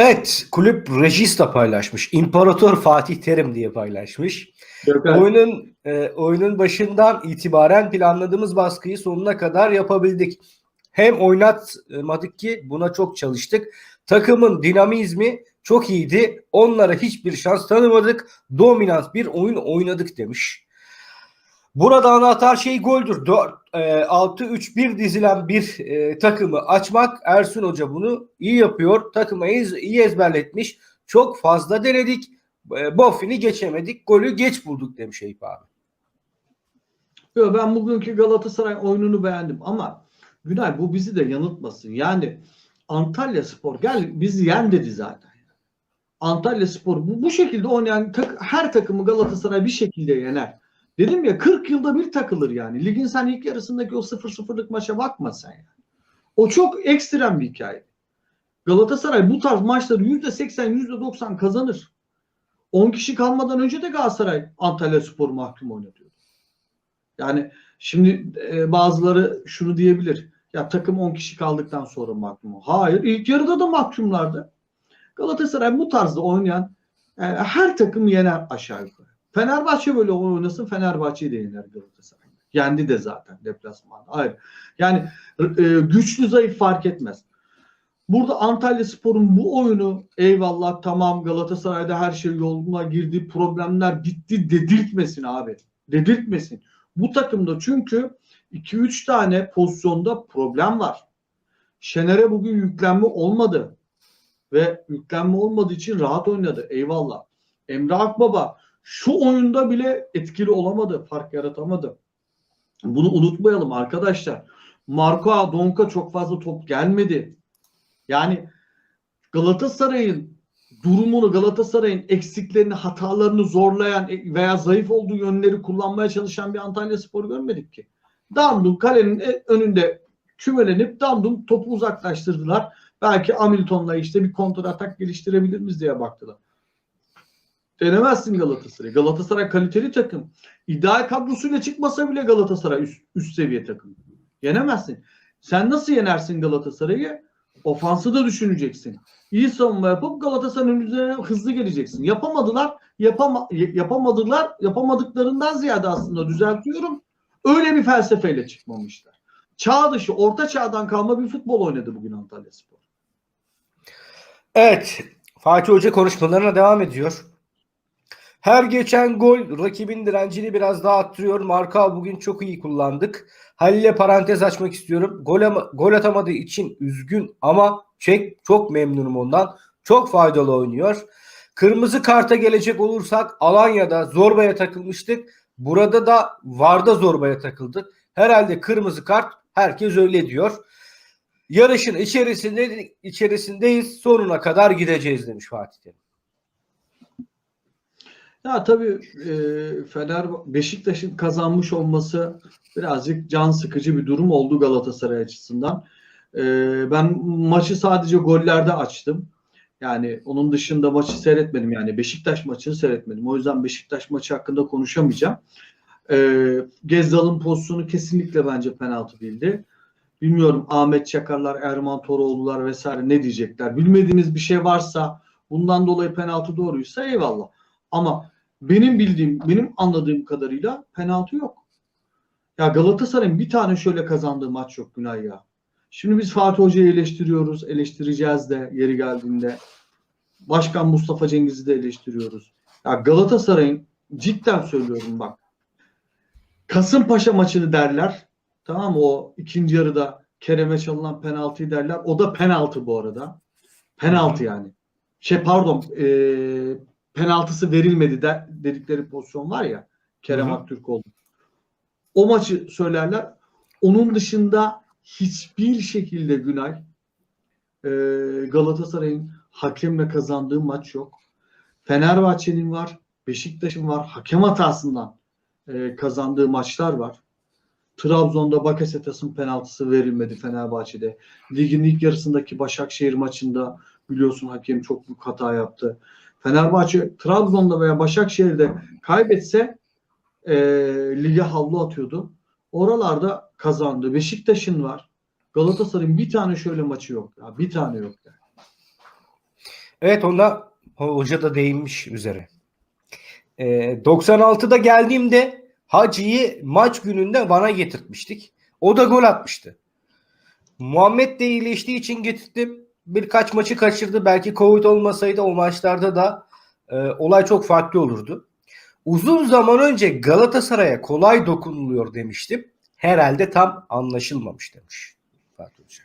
Evet, kulüp Regista paylaşmış. İmparator Fatih Terim diye paylaşmış. Gökhan, Oyunun e, oyunun başından itibaren planladığımız baskıyı sonuna kadar yapabildik. Hem oynatmadık ki buna çok çalıştık. Takımın dinamizmi çok iyiydi. Onlara hiçbir şans tanımadık. Dominant bir oyun oynadık demiş. Burada anahtar şey goldür. 4 6-3-1 dizilen bir e, takımı açmak. Ersun Hoca bunu iyi yapıyor. Takımı iyi ezberletmiş. Çok fazla denedik. E, Boffin'i geçemedik. Golü geç bulduk demiş Eyüp abi. Yo, ben bugünkü Galatasaray oyununu beğendim ama Günay bu bizi de yanıltmasın. Yani Antalya Spor gel bizi yen dedi zaten. Antalya Spor bu, bu şekilde oynayan tak- her takımı Galatasaray bir şekilde yener. Dedim ya 40 yılda bir takılır yani. Ligin sen ilk yarısındaki o 0-0'lık maça bakma sen yani. O çok ekstrem bir hikaye. Galatasaray bu tarz maçları %80 %90 kazanır. 10 kişi kalmadan önce de Galatasaray Antalya Spor mahkum oynatıyor. Yani şimdi e, bazıları şunu diyebilir. Ya takım 10 kişi kaldıktan sonra mahkum. Hayır. ilk yarıda da mahkumlardı. Galatasaray bu tarzda oynayan e, her takım yener aşağı yukarı. Fenerbahçe böyle oynasın Fenerbahçe'yi de yener Galatasaray. Yendi de zaten deplasmanda. Hayır. Yani e, güçlü zayıf fark etmez. Burada Antalya Spor'un bu oyunu eyvallah tamam Galatasaray'da her şey yoluna girdi. Problemler bitti dedirtmesin abi. Dedirtmesin. Bu takımda çünkü 2-3 tane pozisyonda problem var. Şener'e bugün yüklenme olmadı. Ve yüklenme olmadığı için rahat oynadı. Eyvallah. Emre Akbaba şu oyunda bile etkili olamadı. Fark yaratamadı. Bunu unutmayalım arkadaşlar. Marco Donka çok fazla top gelmedi. Yani Galatasaray'ın durumunu, Galatasaray'ın eksiklerini, hatalarını zorlayan veya zayıf olduğu yönleri kullanmaya çalışan bir Antalya Sporu görmedik ki. Dandum kalenin e- önünde kümelenip Dandum topu uzaklaştırdılar. Belki Hamilton'la işte bir kontra atak geliştirebilir miyiz diye baktılar. Denemezsin Galatasaray. Galatasaray kaliteli takım. İdeal kadrosuyla çıkmasa bile Galatasaray üst, üst seviye takım. Yenemezsin. Sen nasıl yenersin Galatasaray'ı? Ofansı da düşüneceksin. İyi savunma yapıp Galatasaray'ın üzerine hızlı geleceksin. Yapamadılar. Yapama, yapamadılar. Yapamadıklarından ziyade aslında düzeltiyorum. Öyle bir felsefeyle çıkmamışlar. Çağ dışı, orta çağdan kalma bir futbol oynadı bugün Antalya Spor. Evet, Fatih Hoca konuşmalarına devam ediyor. Her geçen gol rakibin direncini biraz daha arttırıyor. Marka bugün çok iyi kullandık. Halil'e parantez açmak istiyorum. Gol, ama- gol atamadığı için üzgün ama çek çok memnunum ondan. Çok faydalı oynuyor. Kırmızı karta gelecek olursak Alanya'da zorbaya takılmıştık. Burada da Varda zorbaya takıldık. Herhalde kırmızı kart herkes öyle diyor. Yarışın içerisinde içerisindeyiz. Sonuna kadar gideceğiz demiş Fatih Terim. Ya tabii e, Fener Beşiktaş'ın kazanmış olması birazcık can sıkıcı bir durum oldu Galatasaray açısından. E, ben maçı sadece gollerde açtım. Yani onun dışında maçı seyretmedim. Yani Beşiktaş maçını seyretmedim. O yüzden Beşiktaş maçı hakkında konuşamayacağım. E, Gezzal'ın pozisyonu kesinlikle bence penaltı değildi. Bilmiyorum Ahmet Çakarlar, Erman Toroğlular vesaire ne diyecekler. Bilmediğimiz bir şey varsa bundan dolayı penaltı doğruysa eyvallah. Ama benim bildiğim, benim anladığım kadarıyla penaltı yok. Ya Galatasaray'ın bir tane şöyle kazandığı maç yok Günay ya. Şimdi biz Fatih Hoca'yı eleştiriyoruz, eleştireceğiz de yeri geldiğinde. Başkan Mustafa Cengiz'i de eleştiriyoruz. Ya Galatasaray'ın cidden söylüyorum bak. Kasımpaşa maçını derler. Tamam mı? O ikinci yarıda Kerem'e çalınan penaltıyı derler. O da penaltı bu arada. Penaltı yani. Şey pardon eee penaltısı verilmedi de, dedikleri pozisyon var ya Kerem. Aktürkoğlu. O maçı söylerler. Onun dışında hiçbir şekilde Günay e, Galatasaray'ın hakemle kazandığı maç yok. Fenerbahçe'nin var, Beşiktaş'ın var. Hakem hatasından e, kazandığı maçlar var. Trabzon'da Bakasetas'ın penaltısı verilmedi Fenerbahçe'de. Ligin ilk yarısındaki Başakşehir maçında biliyorsun hakem çok büyük hata yaptı. Fenerbahçe Trabzon'da veya Başakşehir'de kaybetse e, lige havlu atıyordu. Oralarda kazandı. Beşiktaş'ın var. Galatasaray'ın bir tane şöyle maçı yok. Ya, bir tane yok. Yani. Evet ona hoca da değinmiş üzere. Ee, 96'da geldiğimde Hacı'yı maç gününde Van'a getirtmiştik. O da gol atmıştı. Muhammed de iyileştiği için getirdim. Birkaç maçı kaçırdı. Belki Covid olmasaydı o maçlarda da e, olay çok farklı olurdu. Uzun zaman önce Galatasaray'a kolay dokunuluyor demiştim. Herhalde tam anlaşılmamış demiş Fatih Hoca.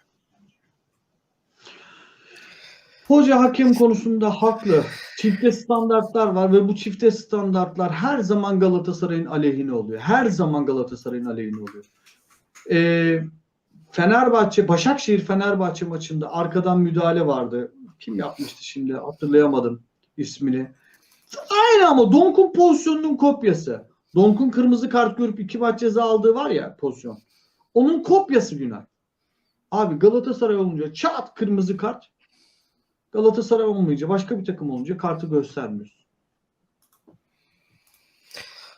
Hoca hakem konusunda haklı. Çifte standartlar var ve bu çifte standartlar her zaman Galatasaray'ın aleyhine oluyor. Her zaman Galatasaray'ın aleyhine oluyor. Ee, Fenerbahçe, Başakşehir Fenerbahçe maçında arkadan müdahale vardı. Kim yapmıştı şimdi hatırlayamadım ismini. Aynı ama Donk'un pozisyonunun kopyası. Donk'un kırmızı kart görüp iki maç ceza aldığı var ya pozisyon. Onun kopyası Günay. Abi Galatasaray olunca çat kırmızı kart. Galatasaray olmayınca başka bir takım olunca kartı göstermiyoruz.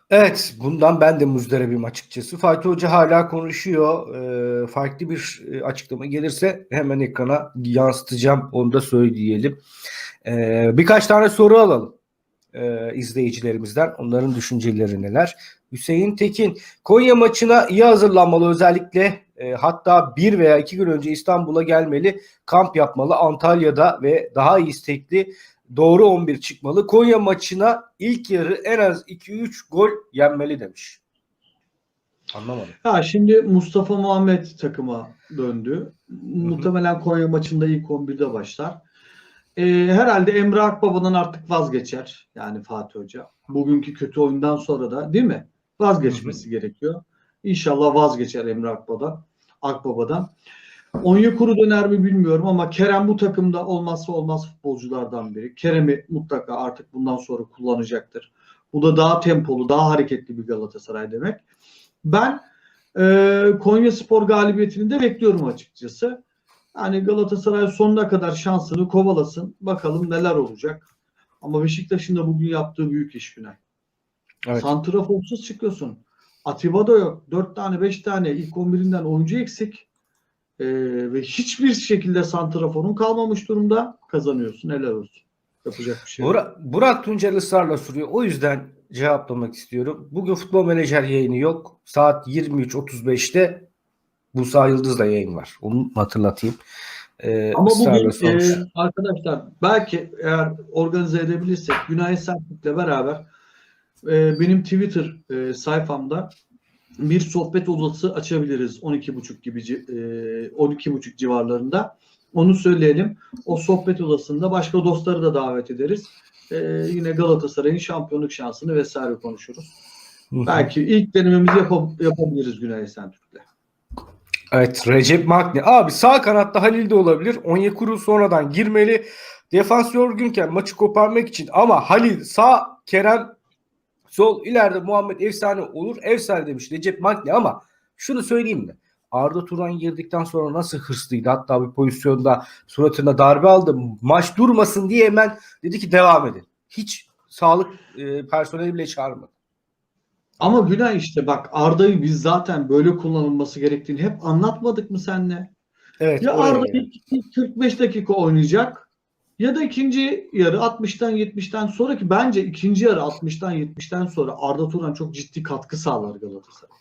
Evet, bundan ben de muzdaribim açıkçası. Fatih Hoca hala konuşuyor. Ee, farklı bir e, açıklama gelirse hemen ekrana yansıtacağım. Onu da söyleyelim. Ee, birkaç tane soru alalım e, izleyicilerimizden. Onların düşünceleri neler? Hüseyin Tekin, Konya maçına iyi hazırlanmalı özellikle e, hatta bir veya iki gün önce İstanbul'a gelmeli, kamp yapmalı Antalya'da ve daha istekli doğru 11 çıkmalı. Konya maçına ilk yarı en az 2-3 gol yenmeli demiş. Anlamadım. Ha şimdi Mustafa Muhammed takıma döndü. Muhtemelen Konya maçında ilk 11'de başlar. Ee, herhalde Emre Akbaba'dan artık vazgeçer. Yani Fatih Hoca. Bugünkü kötü oyundan sonra da değil mi? Vazgeçmesi gerekiyor. İnşallah vazgeçer Emre Akbaba'dan. Akbaba'dan. Onyekuru döner mi bilmiyorum ama Kerem bu takımda olmazsa olmaz futbolculardan biri. Kerem'i mutlaka artık bundan sonra kullanacaktır. Bu da daha tempolu, daha hareketli bir Galatasaray demek. Ben e, Konya Spor galibiyetini de bekliyorum açıkçası. Yani Galatasaray sonuna kadar şansını kovalasın. Bakalım neler olacak. Ama Beşiktaş'ın da bugün yaptığı büyük iş Günay. Evet. Santraforsuz çıkıyorsun. Atiba da yok. 4 tane 5 tane ilk 11'inden oyuncu eksik. Ee, ve hiçbir şekilde santraforun kalmamış durumda kazanıyorsun. Helal olsun. Yapacak bir şey yok. Burak, Burak Tuncel ısrarla soruyor. O yüzden cevaplamak istiyorum. Bugün futbol menajer yayını yok. Saat 23.35'te Musa Yıldız'la yayın var. Onu hatırlatayım. Ee, Ama bugün sormuş. e, arkadaşlar belki eğer organize edebilirsek Günay Sertlik'le beraber e, benim Twitter e, sayfamda bir sohbet odası açabiliriz 12.30 gibi e, 12.30 civarlarında. Onu söyleyelim. O sohbet odasında başka dostları da davet ederiz. E, yine Galatasaray'ın şampiyonluk şansını vesaire konuşuruz. Hı hı. Belki ilk denememizi yapa- yapabiliriz Günay Esentürk'le. Evet Recep Magni. Abi sağ kanatta Halil de olabilir. Onyekuru sonradan girmeli. Defans yorgunken maçı koparmak için ama Halil sağ Kerem sol ileride Muhammed efsane olur. Efsane demiş Recep Magni ama şunu söyleyeyim mi? Arda Turan girdikten sonra nasıl hırslıydı. Hatta bir pozisyonda suratına darbe aldı. Maç durmasın diye hemen dedi ki devam edin. Hiç sağlık e, personeli bile çağırmadı. Ama Günay işte bak Arda'yı biz zaten böyle kullanılması gerektiğini hep anlatmadık mı senle? Evet. Ya Arda yani. ilk, ilk 45 dakika oynayacak ya da ikinci yarı 60'tan 70'ten sonraki bence ikinci yarı 60'tan 70'ten sonra Arda Turan çok ciddi katkı sağlar Galatasaray.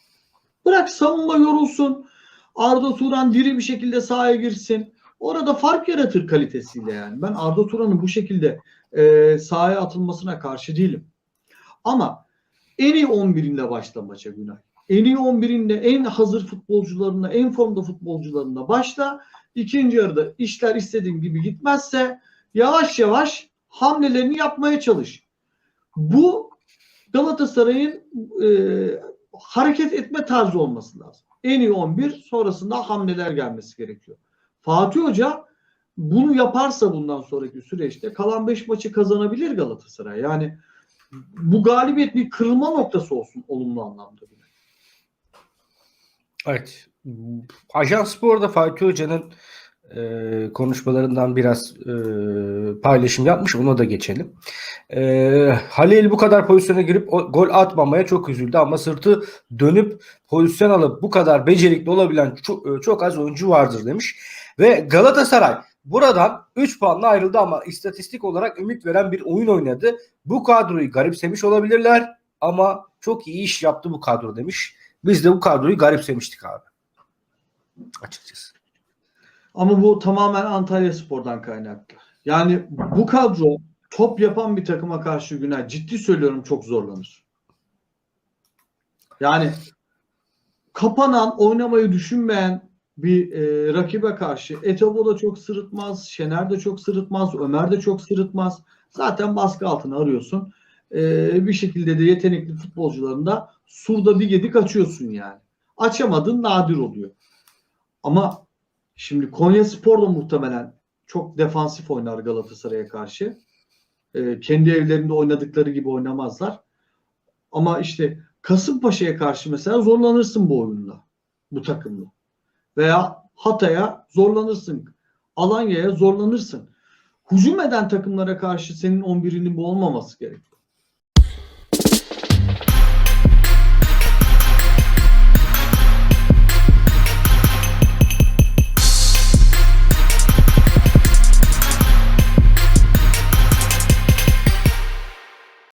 Bırak savunma yorulsun. Arda Turan diri bir şekilde sahaya girsin. Orada fark yaratır kalitesiyle yani. Ben Arda Turan'ın bu şekilde e, sahaya atılmasına karşı değilim. Ama en iyi 11'inle başla maça Günay. En iyi 11'inle, en hazır futbolcularına, en formda futbolcularına başla. İkinci yarıda işler istediğin gibi gitmezse yavaş yavaş hamlelerini yapmaya çalış. Bu Galatasaray'ın e, hareket etme tarzı olması lazım. En iyi 11 sonrasında hamleler gelmesi gerekiyor. Fatih Hoca bunu yaparsa bundan sonraki süreçte kalan 5 maçı kazanabilir Galatasaray. Yani bu galibiyet bir kırılma noktası olsun olumlu anlamda. bile. Evet. Ajans Spor'da Fatih Hoca'nın e, konuşmalarından biraz e, paylaşım yapmış. Ona da geçelim. E, Halil bu kadar pozisyona girip o, gol atmamaya çok üzüldü ama sırtı dönüp pozisyon alıp bu kadar becerikli olabilen çok, çok az oyuncu vardır demiş. Ve Galatasaray Buradan 3 puanla ayrıldı ama istatistik olarak ümit veren bir oyun oynadı. Bu kadroyu garipsemiş olabilirler ama çok iyi iş yaptı bu kadro demiş. Biz de bu kadroyu garipsemiştik abi. Açıkçası. Ama bu tamamen Antalya Spor'dan kaynaklı. Yani bu kadro top yapan bir takıma karşı Günay ciddi söylüyorum çok zorlanır. Yani kapanan, oynamayı düşünmeyen bir e, rakibe karşı Etobo da çok sırıtmaz, Şener de çok sırıtmaz, Ömer de çok sırıtmaz. Zaten baskı altına arıyorsun. E, bir şekilde de yetenekli futbolcularında surda bir gedik açıyorsun yani. Açamadın nadir oluyor. Ama şimdi Konya Spor da muhtemelen çok defansif oynar Galatasaray'a karşı. E, kendi evlerinde oynadıkları gibi oynamazlar. Ama işte Kasımpaşa'ya karşı mesela zorlanırsın bu oyunda. Bu takımla. Veya Hatay'a zorlanırsın. Alanya'ya zorlanırsın. Hücum eden takımlara karşı senin 11'inin bu olmaması gerekiyor.